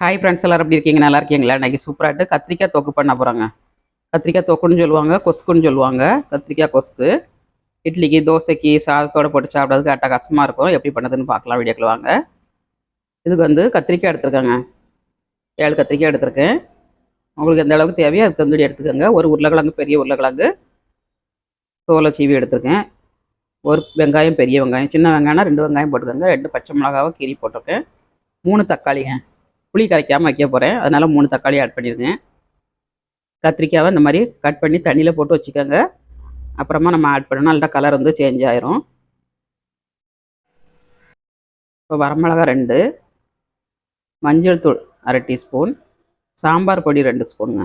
Hi friends எல்லாரும் எப்படி இருக்கீங்க? நல்லா இருக்கீங்களா? இன்னைக்கு சூப்பராகிட்டு கத்திரிக்காய் தொக்கு பண்ண போகிறாங்க கத்திரிக்காய் தொக்குன்னு சொல்லுவாங்க கொஸ்குன்னு சொல்லுவாங்க. கத்திரிக்காய் கொஸ்கு இட்லிக்கு தோசைக்கு சாதத்தோடு போட்டு சாப்பிட்றதுக்கு அட்டகாசமாக இருக்கும். எப்படி பண்ணதுன்னு பார்க்கலாம் வீடியோக்கில் வாங்க. இதுக்கு வந்து கத்திரிக்காய் எடுத்துருக்கேங்க. ஏழு கத்திரிக்காய் எடுத்திருக்கேன். உங்களுக்கு எந்த அளவுக்கு தேவையோ அதுக்கு தந்தடி எடுத்துக்கோங்க. ஒரு உருளைக்கிழங்கு பெரிய உருளைக்கிழங்கு. தோலை சீவி எடுத்திருக்கேன். ஒரு வெங்காயம் பெரிய வெங்காயம். சின்ன வெங்காயம்னா ரெண்டு வெங்காயம் போட்டுக்கோங்க. ரெண்டு பச்சை மிளகாவை கீரி போட்டிருக்கேன். மூணு தக்காளிங்க. புளி கரைக்காமல் வைக்க போகிறேன் அதனால் மூணு தக்காளி ஆட் பண்ணிடுங்க கத்திரிக்காவை இந்த மாதிரி கட் பண்ணி தண்ணியில் போட்டு வச்சுக்கோங்க. அப்புறமா நம்ம ஆட் பண்ணணும் நல்லா கலர் வந்து சேஞ்ச் ஆயிரும். இப்போ வரமிளகா ரெண்டு மஞ்சள் தூள் அரை டீஸ்பூன் சாம்பார் பொடி ரெண்டு ஸ்பூனுங்க.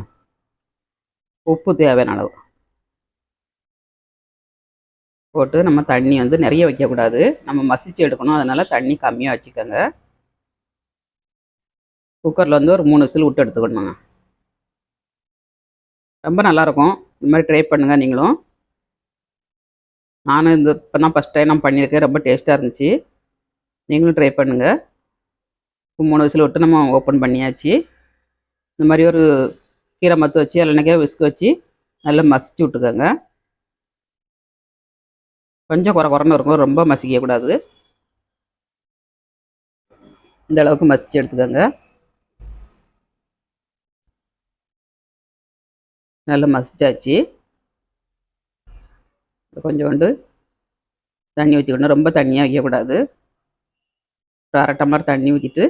உப்பு தேவையான அளவு. போட்டு நம்ம தண்ணி வந்து நிறைய வைக்கக்கூடாது. நம்ம மசிச்சு எடுக்கணும். அதனால் தண்ணி கம்மியாக வச்சுக்கோங்க. குக்கரில் வந்து ஒரு மூணு விசில் விட்டு எடுத்துக்கணுங்க. ரொம்ப நல்லாயிருக்கும் இந்த மாதிரி ட்ரை பண்ணுங்கள் நீங்களும். நானும் இந்த இப்போ தான் ஃபஸ்ட் டைம் நான் பண்ணியிருக்கேன். ரொம்ப டேஸ்ட்டாக இருந்துச்சு. நீங்களும் ட்ரை பண்ணுங்கள் இப்போ மூணு விசில் விட்டு நம்ம ஓப்பன் பண்ணியாச்சு. இந்த மாதிரி ஒரு கீரை மத்து வச்சு இல்லைனாக்கே விஸ்க் வச்சு நல்லா மசிச்சு விட்டுக்கோங்க. கொஞ்சம் குறை குறைன்னு இருக்கும் ரொம்ப மசிக்கக்கூடாது. இந்த அளவுக்கு மசிச்சு எடுத்துக்கோங்க. நல்லா மசிச்சாச்சு. கொஞ்சோண்டு தண்ணி ஊற்றிக்கணும் ரொம்ப தண்ணியாக வைக்கக்கூடாது. ஒரு அரை டம்ளர் தண்ணி ஊற்றிட்டு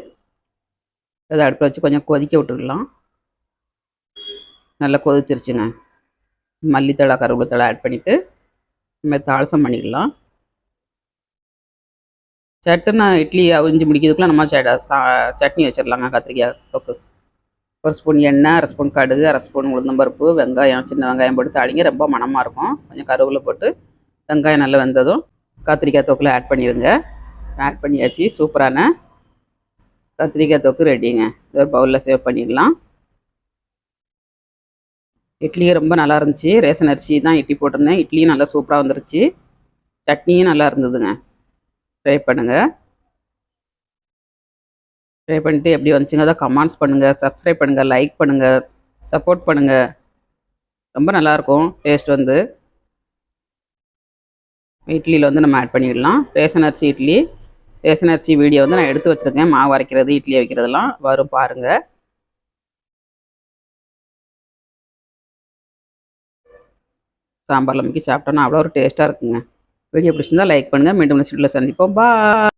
அதை அடுப்பில் வச்சு கொஞ்சம் கொதிக்க விட்டுக்கலாம் நல்லா கொதிச்சிருச்சுங்க மல்லித்தழை கருவேப்பிலை ஆட் பண்ணிவிட்டு நம்ம தாளசம் பண்ணிக்கலாம் சட்டுன்னு இட்லி அவிஞ்சு முடிக்கிறதுக்குள்ளே நம்ம சட்னி வச்சிடலாங்க கத்திரிக்காய் தொக்கு. ஒரு ஸ்பூன் எண்ணெய் அரை ஸ்பூன் கடுகு அரை ஸ்பூன் உளுந்தம்பருப்பு வெங்காயம் சின்ன வெங்காயம் போட்டு தாளிங்க. ரொம்ப மணமாக இருக்கும். கொஞ்சம் கருவேப்பிலை போட்டு வெங்காயம் நல்லா வெந்ததும் கத்திரிக்காய் தொக்கில் ஆட் பண்ணிடுங்க. ஆட் பண்ணியாச்சு. சூப்பரான கத்திரிக்காய் தொக்கு ரெடிங்க இதை பவுலில் சேவ் பண்ணிடலாம். இட்லியும் ரொம்ப நல்லா இருந்துச்சு. ரேஷன் அரிசி தான் இட்லி போட்டிருந்தேன். இட்லியும் நல்லா சூப்பராக வந்துருச்சு. சட்னியும் நல்லா இருந்ததுங்க. ட்ரை பண்ணுங்கள் ட்ரை பண்ணிட்டு எப்படி வந்துச்சுங்க அதான் கமெண்ட்ஸ் பண்ணுங்கள் சப்ஸ்கிரைப் பண்ணுங்கள் லைக் பண்ணுங்கள் சப்போர்ட் பண்ணுங்கள் ரொம்ப நல்லாயிருக்கும் டேஸ்ட் வந்து. இட்லியில் வந்து நம்ம ஆட் பண்ணிடலாம். ரேஷன் அரிசி இட்லி. ரேஷன் அரிசி வீடியோ வந்து நான் எடுத்து வச்சுருக்கேன். மாவு அரைக்கிறது இட்லி வைக்கிறதுலாம் வரும் பாருங்கள் சாம்பாரில் முக்கி சாப்பிட்டோன்னா அவ்வளோ ஒரு டேஸ்ட்டாக இருக்குங்க. வீடியோ பிடிச்சிருந்தா லைக் பண்ணுங்கள் மீண்டும் நெக்ஸ்ட் வீடியோவில் சந்திப்போம். பா